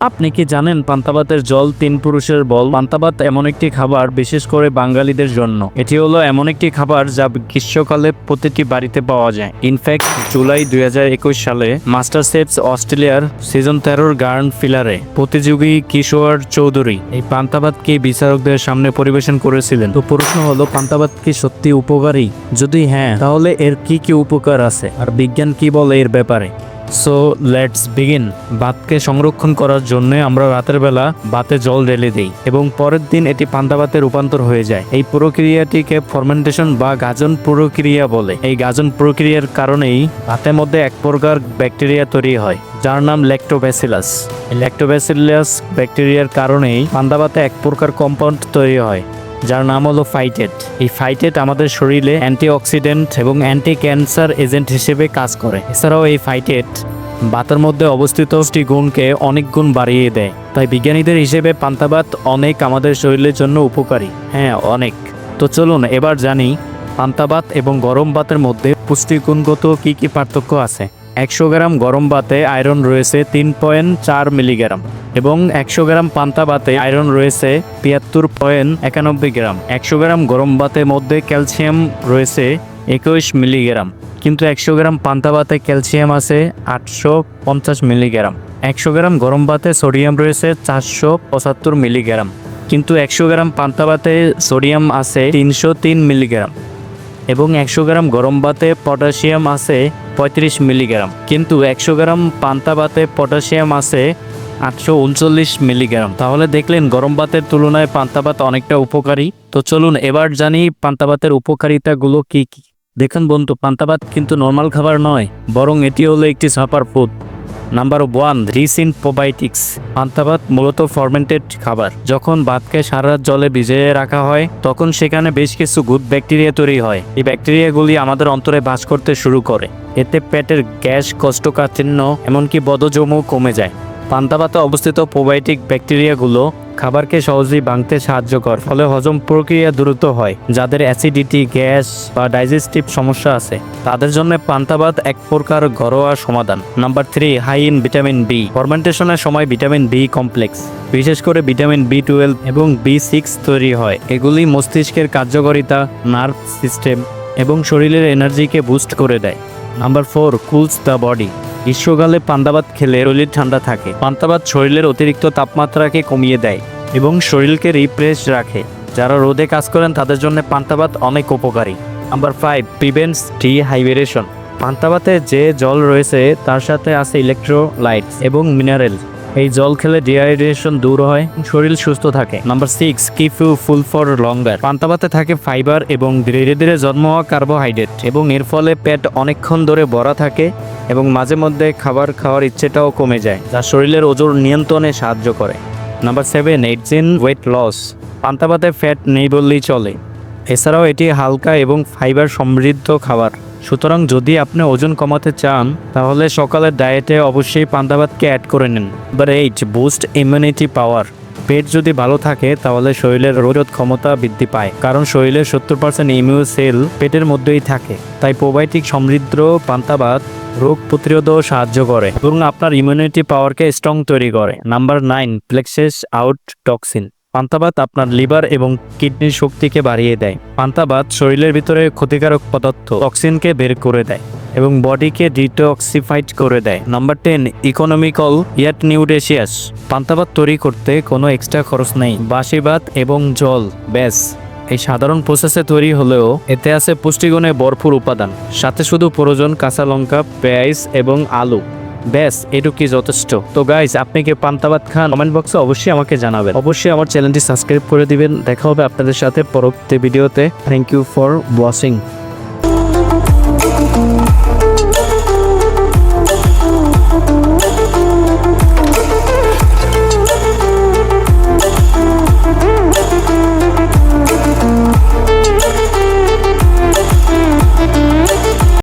আপনি কি জানেন পান্তাবাতের জল তিন পুরুষের বল? পান্তাবাত এমন একটি খাবার, বিশেষ করে বাঙালিদের জন্য। এটি হলো এমন একটি খাবার যা গ্রীষ্মকালে প্রতিটি বাড়িতে পাওয়া যায়। ইনফ্যাক্ট জুলাই দুই হাজার একুশ সালে মাস্টার সেফস অস্ট্রেলিয়ার সিজন তেরোর গার্ন ফিলারে প্রতিযোগী কিশোর চৌধুরী এই পান্তাবাতকে বিচারকদের সামনে পরিবেশন করেছিলেন। তো প্রশ্ন হলো, পান্তাবাত কি সত্যি উপকারী? যদি হ্যাঁ তাহলে এর কি কি উপকার আছে? আর বিজ্ঞান কি বলে এর ব্যাপারে? So let's begin. ভাতকে সংরক্ষণ করার জন্য আমরা রাতের বেলা ভাতে জল ঢেলে দিই এবং পরের দিন এটি পান্তা ভাতে রূপান্তর হয়ে যায়। এই প্রক্রিয়াটিকে ফরমেন্টেশন বা গাজন প্রক্রিয়া বলে। এই গাজন প্রক্রিয়ার কারণেই ভাতের মধ্যে এক প্রকার ব্যাকটেরিয়া তৈরি হয়, যার নাম ল্যাক্টোব্যাসিলাস ল্যাক্টোব্যাসিলাস ব্যাকটেরিয়ার কারণেই পান্তা ভাতে এক প্রকার কম্পাউন্ড তৈরি হয় যার নাম হলো ফাইটেট এই ফাইটেট আমাদের শরীরে অ্যান্টিঅক্সিডেন্ট এবং অ্যান্টি ক্যান্সার এজেন্ট হিসেবে কাজ করে। এছাড়াও এই ফাইটেট ভাতের মধ্যে অবস্থিত পুষ্টি গুণকে অনেক গুণ বাড়িয়ে দেয়। তাই বিজ্ঞানীদের হিসেবে পান্তাবাত অনেক আমাদের শরীরের জন্য উপকারী। হ্যাঁ অনেক। তো চলুন এবার জানি পান্তাবাত এবং গরম ভাতের মধ্যে পুষ্টিগুণগত কি কি পার্থক্য আছে। একশো গ্রাম গরম ভাতে আয়রন রয়েছে তিন পয়েন্ট চার মিলিগ্রাম এবং একশো গ্রাম পান্তা ভাতে আয়রন রয়েছে তিয়াত্তর পয়েন্ট একানব্বই গ্রাম। একশো গ্রাম গরম ভাতের মধ্যে ক্যালসিয়াম রয়েছে একুশ মিলিগ্রাম, কিন্তু একশো গ্রাম পান্তা ভাতে ক্যালসিয়াম আছে আটশো পঞ্চাশ মিলিগ্রাম। একশো গ্রাম গরম ভাতে সোডিয়াম রয়েছে চারশো পঁচাত্তর মিলিগ্রাম, কিন্তু একশো গ্রাম পান্তা ভাতে সোডিয়াম আছে তিনশো তিন মিলিগ্রাম। এবং একশো গ্রাম গরম ভাতে পটাশিয়াম আছে পঁয়ত্রিশ মিলিগ্রাম। কিন্তু একশো গ্রাম পান্তা ভাতে পটাশিয়াম আছে আটশো উনচল্লিশ মিলিগ্রাম। তাহলে দেখলেন গরম ভাতের তুলনায় পান্তা ভাত অনেকটা উপকারী। তো চলুন এবার জানি পান্তা ভাতের উপকারিতাগুলো কি কি। দেখুন বন্ধু, পান্তা ভাত কিন্তু নর্মাল খাবার নয়, বরং এটি হলো একটি super food number one rich in probiotics পান্তাভাত মূলত ফরমেন্টেড খাবার। যখন ভাতকে সারা জলে ভিজিয়ে রাখা হয়, তখন সেখানে বেশ কিছু গুড ব্যাকটেরিয়া তৈরি হয়। এই ব্যাকটেরিয়াগুলি আমাদের অন্তরে বাস করতে শুরু করে। এতে পেটের গ্যাস কষ্টকাঠিন্য এমনকি বদজমও কমে যায়। পান্তা ভাতে অবস্থিত প্রোবায়োটিক ব্যাকটেরিয়াগুলো খাবারকে সহজেই ভাঙতে সাহায্য করে, ফলে হজম প্রক্রিয়া দ্রুত হয়, যাদের অ্যাসিডিটি, গ্যাস বা ডাইজেস্টিভ সমস্যা আছে। তাদের জন্য পান্তা ভাত এক প্রকার ঘরোয়া সমাধান। Number three high in vitamin B ফরমেন্টেশনের সময় ভিটামিন বি কমপ্লেক্স বিশেষ করে ভিটামিন বি টুয়েলভ এবং বি সিক্স তৈরি হয়। এগুলি মস্তিষ্কের কার্যকারিতা নার্ভ সিস্টেম এবং শরীরের এনার্জিকে বুস্ট করে দেয়। Number four cools the body গ্রীষ্মকালে পান্তাবাত খেলে শরীর ঠান্ডা থাকে। পান্তাবাত শরীরের অতিরিক্ত তাপমাত্রাকে কমিয়ে দেয় এবং শরীরকে রিফ্রেশ রাখে। যারা রোদে কাজ করেন, তাদের জন্য পান্তাবাত অনেক উপকারী। নাম্বার ফাইভ প্রিভেন্টস ডিহাইড্রেশন পান্তাবাতে যে জল রয়েছে, তার সাথে আছে ইলেকট্রোলাইটস এবং মিনারেল এই জল খেলে ডিহাইড্রেশন দূর হয় শরীর সুস্থ থাকে। Number six keep you full for longer পান্তাবাতে থাকে ফাইবার এবং ধীরে ধীরে জন্ম হওয়া কার্বোহাইড্রেট এবং এর ফলে পেট অনেকক্ষণ ধরে ভরা থাকে। এবং মাঝে মধ্যে খাবার খাওয়ার ইচ্ছেটাও কমে যায়, যা শরীরের ওজন নিয়ন্ত্রণে সাহায্য করে। Number seven aids in weight loss পান্তাবাতে fat নেই বললেই চলে। এছাড়াও এটি হালকা এবং ফাইবার সমৃদ্ধ খাবার। সুতরাং যদি আপনি ওজন কমাতে চান, তাহলে সকালের ডায়েটে অবশ্যই পান্তাবাতকে অ্যাড করে নিন। Number eight boost immunity power পেট যদি ভালো থাকে, তাহলে শরীরের রোধ ক্ষমতা বৃদ্ধি পায়, কারণ শরীরের সত্তর পার্সেন্ট ইমিউ সেল পেটের মধ্যেই থাকে। তাই প্রোবায়োটিক সমৃদ্ধ পান্তাবাত রোগ প্রতিরোধও সাহায্য করে এবং আপনার ইমিউনিটি পাওয়ারকে স্ট্রং তৈরি করে। Number nine flushes out toxin পান্তাবাত আপনার লিভার এবং কিডনির শক্তিকে বাড়িয়ে দেয়। পান্তাবাত শরীরের ভিতরে ক্ষতিকারক পদার্থ টক্সিনকে বের করে দেয় এবং বডিকে ডিটক্সিফাইড করে দেয়। Number ten economical yet nutritious পান্তাবাত তৈরি করতে কোনো এক্সট্রা খরচ নেই। বাসি ভাত এবং জল, ব্যাস। এই সাধারণ প্রসেসে তৈরি হলেও এতে আছে পুষ্টিগুণে ভরপুর উপাদান। সাথে শুধু প্রয়োজন কাঁচা লঙ্কা, পেঁয়াজ এবং আলু। ব্যাস, এটুকুই যথেষ্ট। তো গাইজ আপনি কি পান্তাবাদ খান? কমেন্ট বক্সে অবশ্যই আমাকে জানাবেন। অবশ্যই আমার চ্যানেলটি সাবস্ক্রাইব করে দিবেন। দেখা হবে আপনাদের সাথে পরবর্তী ভিডিওতে থ্যাংক ইউ ফর ওয়াচিং